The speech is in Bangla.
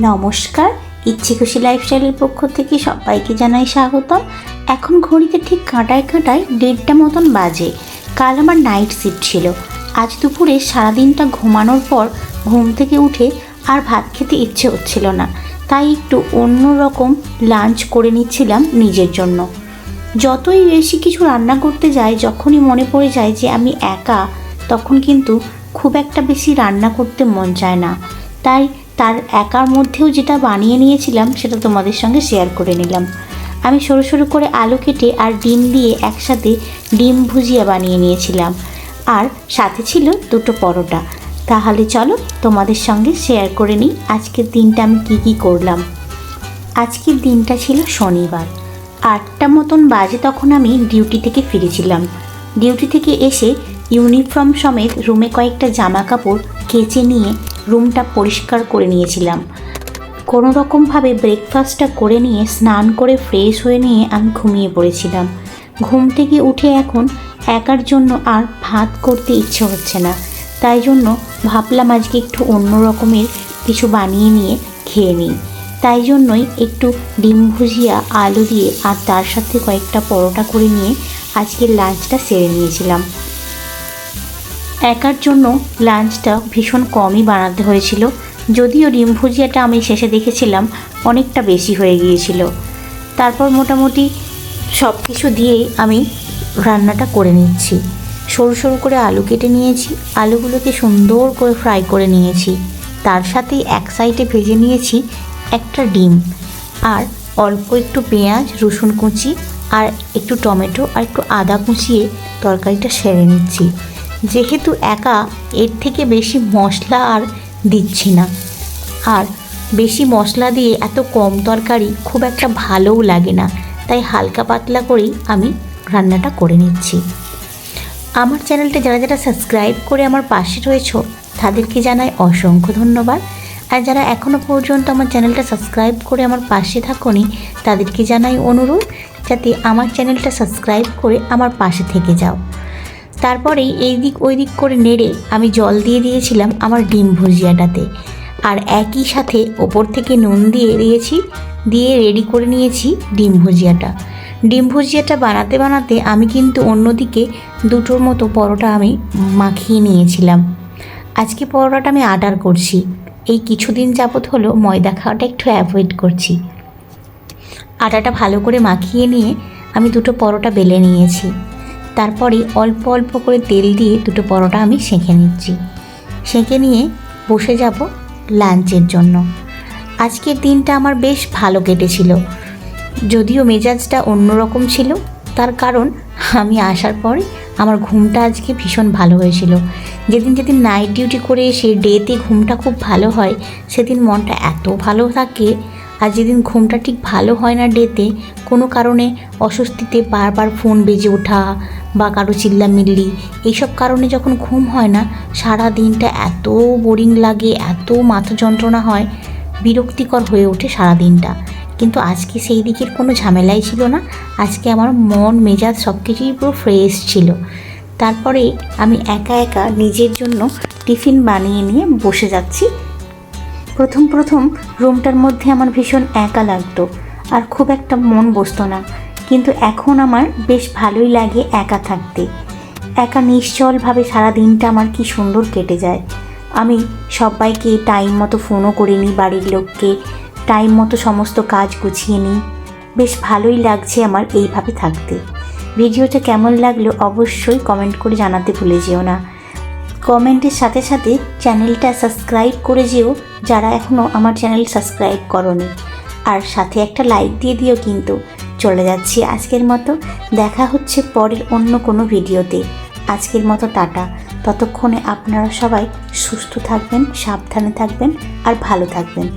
নমস্কার, ইচ্ছে খুশি লাইফস্টাইলের পক্ষ থেকে সবাইকে জানাই স্বাগতম। এখন ঘড়িতে ঠিক কাঁটায় কাঁটায় দেড়টা মতন বাজে। কাল আমার নাইট শিফট ছিল। আজ দুপুরে সারাদিনটা ঘুমানোর পর ঘুম থেকে উঠে আর ভাত খেতে ইচ্ছে হচ্ছিল না। তাই একটু অন্য রকম লাঞ্চ করে নিচ্ছিলাম নিজের জন্য। যতই বেশি কিছু রান্না করতে যাই, যখনই মনে পড়ে যায় যে আমি একা, তখন কিন্তু খুব একটা বেশি রান্না করতে মন চায় না। তাই তার একার মধ্যেও যেটা বানিয়ে নিয়েছিলাম, সেটা তোমাদের সঙ্গে শেয়ার করে নিলাম। আমি সরু সরু করে আলু কেটে আর ডিম দিয়ে একসাথে ডিম ভুজিয়া বানিয়ে নিয়েছিলাম। আর সাথে ছিল দুটো পরোটা। তাহলে চলো তোমাদের সঙ্গে শেয়ার করে নিই আজকের দিনটা আমি কী কী করলাম। আজকের দিনটা ছিল শনিবার। আটটা মতন বাজে তখন আমি ডিউটি থেকে ফিরেছিলাম। ডিউটি থেকে এসে ইউনিফর্ম সমেত রুমে কয়েকটা জামা কাপড় কেচে নিয়ে রুমটা পরিষ্কার করে নিয়েছিলাম। কোনো রকমভাবে ব্রেকফাস্টটা করে নিয়ে, স্নান করে ফ্রেশ হয়ে নিয়ে আমি ঘুমিয়ে পড়েছিলাম। ঘুম থেকে উঠে এখন একার জন্য আর ভাত করতে ইচ্ছে হচ্ছে না। তাই জন্য ভাবলাম আজকে একটু অন্য রকমের কিছু বানিয়ে নিয়ে খেয়ে নিই। তাই জন্যই একটু ডিম ভুজিয়া, আলু দিয়ে আর তার সাথে কয়েকটা পরোটা করে নিয়ে আজকের লাঞ্চটা সেরে নিয়েছিলাম। একার জন্য লাঞ্চটা ভীষণ কমই বানাতে হয়েছিল। যদিও ডিম ভুজিয়াটা আমি শেষে দেখেছিলাম অনেকটা বেশি হয়ে গিয়েছিল। তারপর মোটামুটি সব কিছু দিয়েই আমি রান্নাটা করে নিচ্ছি। সরু সরু করে আলু কেটে নিয়েছি, আলুগুলোকে সুন্দর করে ফ্রাই করে নিয়েছি। তার সাথেই এক সাইডে ভেজে নিয়েছি একটা ডিম। আর অল্প একটু পেঁয়াজ, রসুন কুচি আর একটু টমেটো আর একটু আদা কুচিয়ে তরকারিটা সেরে নিচ্ছি। যেহেতু একা, এর থেকে বেশি মশলা আর দিচ্ছি না। আর বেশি মশলা দিয়ে এত কম তরকারি খুব একটা ভালোও লাগে না, তাই হালকা পাতলা করেই আমি রান্নাটা করে নিচ্ছি। আমার চ্যানেলটা যারা যারা সাবস্ক্রাইব করে আমার পাশে রয়েছ, তাদেরকে জানাই অসংখ্য ধন্যবাদ। আর যারা এখনও পর্যন্ত আমার চ্যানেলটা সাবস্ক্রাইব করে আমার পাশে থাকনি, তাদেরকে জানাই অনুরোধ, যাতে আমার চ্যানেলটা সাবস্ক্রাইব করে আমার পাশে থেকে যাও। তারপরেই এই দিক ওই দিক করে নেড়ে আমি জল দিয়ে দিয়েছিলাম আমার ডিম ভুজিয়াটাতে। আর একই সাথে ওপর থেকে নুন দিয়ে দিয়েছি, দিয়ে রেডি করে নিয়েছি ডিম ভুজিয়াটা। ডিম ভুজিয়াটা বানাতে বানাতে আমি কিন্তু অন্যদিকে দুটোর মতো পরোটা আমি মাখিয়ে নিয়েছিলাম। আজকে পরোটাটা আমি আটার করছি। এই কিছুদিন যাবৎ হলো ময়দা খাওয়াটা একটু অ্যাভয়েড করছি। আটাটা ভালো করে মাখিয়ে নিয়ে আমি দুটো পরোটা বেলে নিয়েছি। তারপরে অল্প অল্প করে তেল দিয়ে দুটো পরোটা আমি সেঁকে নিচ্ছি। সেঁকে নিয়ে বসে যাব লাঞ্চের জন্য। আজকের দিনটা আমার বেশ ভালো কেটেছিল। যদিও মেজাজটা অন্যরকম ছিল, তার কারণ আমি আসার পরে আমার ঘুমটা আজকে ভীষণ ভালো হয়েছিল। যেদিন যেদিন নাইট ডিউটি করে এসে ডেতে ঘুমটা খুব ভালো হয়, সেদিন মনটা এত ভালো থাকে আর যেদিন ঘুমটা ঠিক ভালো হয় না ডেতে, কোনো কারণে অস্বস্তিতে বারবার ফোন বেজে ওঠা বা কারও চিল্লা চিল্লামিল্লি, এইসব কারণে যখন ঘুম হয় না, সারা দিনটা এত বোরিং লাগে, এত মাথা যন্ত্রণা হয়, বিরক্তিকর হয়ে ওঠে সারা দিনটা। কিন্তু আজকে সেই দিকের কোনো ঝামেলাই ছিল না, আজকে আমার মন, মেজাজ সব কিছুই পুরো ফ্রেশ ছিল। তারপরে আমি একা একা নিজের জন্য টিফিন বানিয়ে নিয়ে বসে যাচ্ছি। প্রথম প্রথম রুমটার মধ্যে আমার ভীষণ একা লাগতো। আর খুব একটা মন বসতো না। কিন্তু এখন আমার বেশ ভালোই লাগে একা থাকতে। একা নিশ্চলভাবে সারা দিনটা আমার কি সুন্দর কেটে যায়। আমি সবাইকে টাইম মতো ফোনও করে নিই বাড়ির লোককে টাইম মতো সমস্ত কাজ গুছিয়ে নিই। বেশ ভালোই লাগছে আমার এইভাবে থাকতে। ভিডিওটা কেমন লাগল অবশ্যই কমেন্ট করে জানাতে ভুলে যেও না। কমেন্টের সাথে সাথে চ্যানেলটা সাবস্ক্রাইব করে যেও যারা এখনও আমার চ্যানেল সাবস্ক্রাইব করনি। আর সাথে একটা লাইক দিয়ে দিও কিন্তু। চলে যাচ্ছি আজকের মতো। দেখা হচ্ছে পরের অন্য কোনো ভিডিওতে। আজকের মতো টাটা। ততক্ষণে আপনারা সবাই সুস্থ থাকবেন, সাবধানে থাকবেন, আর ভালো থাকবেন।